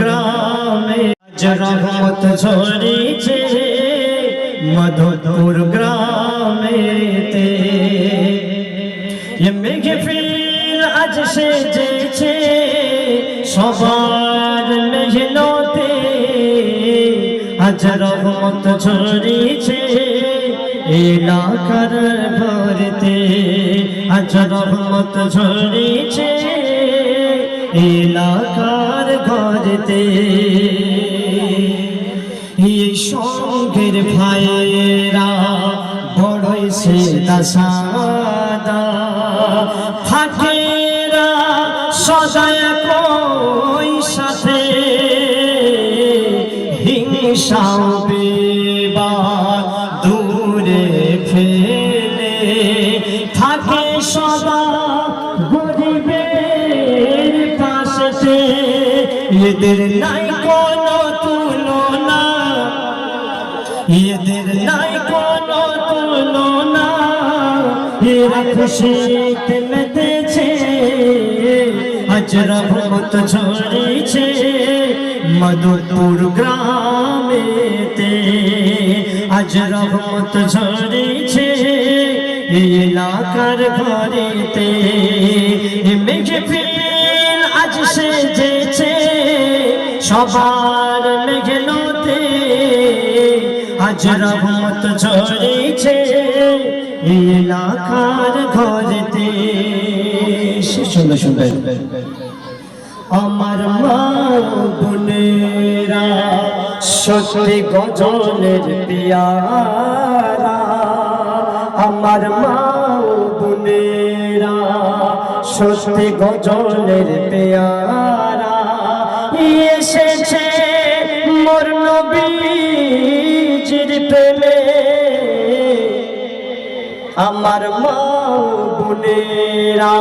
গ্রামে রহমত ঝরেছে মধুপুর গ্রামেতে এ মেঘে ফির আজ সেজেছে, সবার মেঘনতে আজ রহমত ঝরেছে এলাকার ভরতে। আজ রহমত ঝরেছে এলাকার এই সঙ্গের ভাইয়েরা বড়ই সে দাসাদা কই সাথে বিবাদ দূরে এদের নাই কোনো তুলনা। এদের নাই কোনো তুলনা। এরা খুশিতে মেতেছে, আজ রহমত ঝরেছে মধুপুর গ্রামেতে। আজ রহমত ঝরেছে এলাকার ঘরেতে। সবার মেঘেলোতে আজ রহমত ঝরেছে। এলাকার ঘরেতে সুন্দর সুন্দর আমার মা বোনেরা সত্যি গজলের পিয়ারা। আমার মা বোনেরা সত্যি গজলের পেয়ারা। এসেছে মোর নবীজির প্রেমে। আমার মা বোনেরা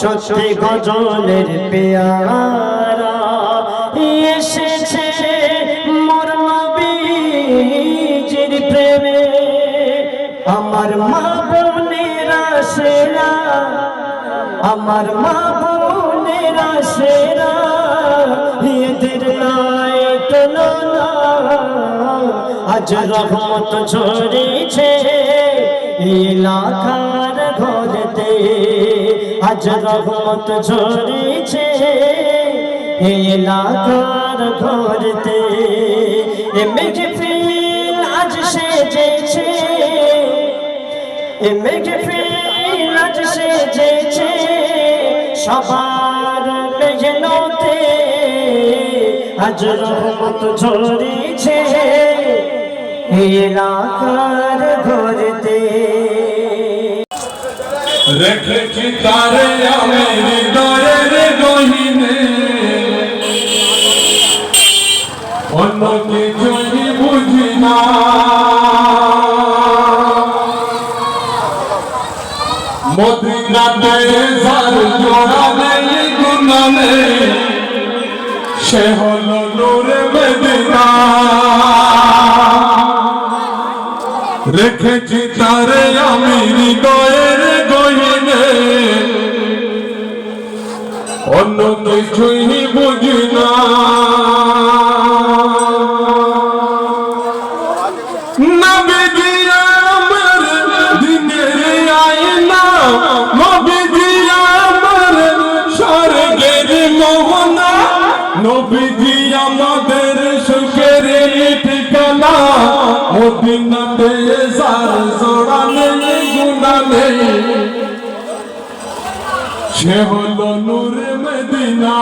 সত্যি গজলের পেয়ারা। এসেছে মোর নবীজির প্রেমে। আমার মা বোনেরা সেরা। আমার মা বোনেরা সেরা। এদের নাই তুলনা আজ রহমত ঝরেছে এলাকার ঘরেতে। আজ রহমত ঝরেছে এলাকার ঘরেতে। এ মেঘে ফিল আজ সেজেছে। এ মেঘে ফিল আজ সেজেছে। সবার মেঘেলোতে আজ রহমত ঝরেছে। এলাকার ঘরেতে। রেখেছি তারে আমি হৃদয়ের গহিনে। অন্য কিছুই বুঝি না। সে হলো নূরে মদিনা রেখেছি তারে আমি হৃদয়ের গহিনে। অন্য কিছুই বুঝি না। মদিনাতে সার জোড়া নেই গুণা নেই সে হলো নূর মদিনা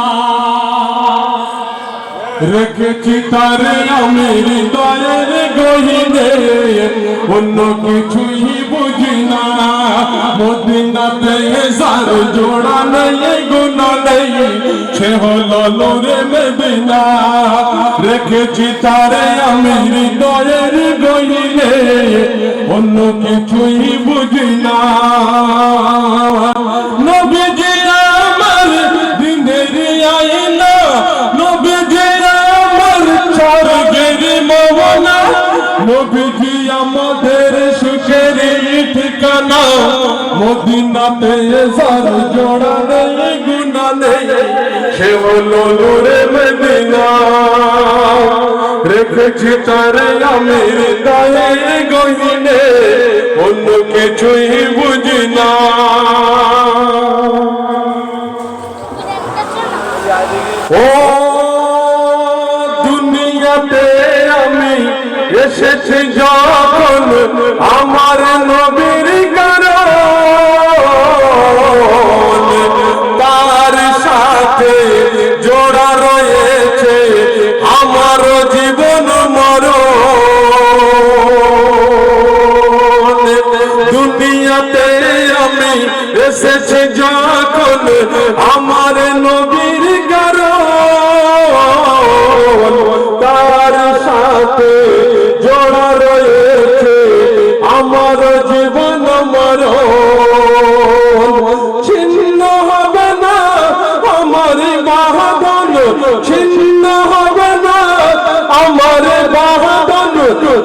রেখেছি তার আমি হৃদয়ের গহিনে অন্য না মদিনাতে সার জোড়া নেই গুণ নেই সে হলো নূরে মদিনা রেখেছি তারে আমি হৃদয়ের গইলে অন্য কিছুই বুঝি না মদিনাতে সার জোড়া নেই, গুণা নেই, সে হলো নূরে মদিনা। রেখেছি তারে আমি দায়ে গহিনে, অন্য কিছুই বুঝি না। ও দুনিয়াতে আমি এসেছি যখন আমার নবীর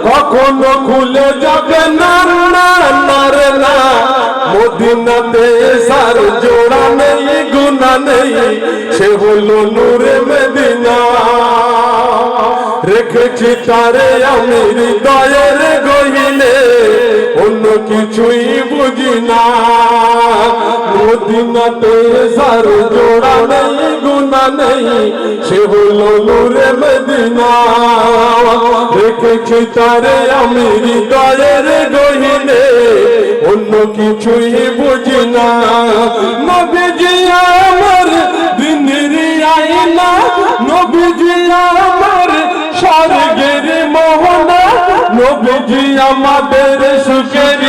কখনো খুলে যাবে না না না মদিনাতে সার জোড়া নেই, গুণা নেই। সে হলো নূরে মেদিনা। রেখেছি তারে আমি হৃদয়ের গহিলে অন্য কিছুই বুঝি না। মদিনাতে সার জোড়া নেই ঠিকানা নেই সে হলো নূরে মদিনা। রেখেছি তারে আমি হৃদয়ের গহিনে, অন্য কিছুই বুঝি না। নবীজি আমার দিনের আইনা নবীজি আমার স্বর্গের মোহনা, নবীজি আমাদের সুখের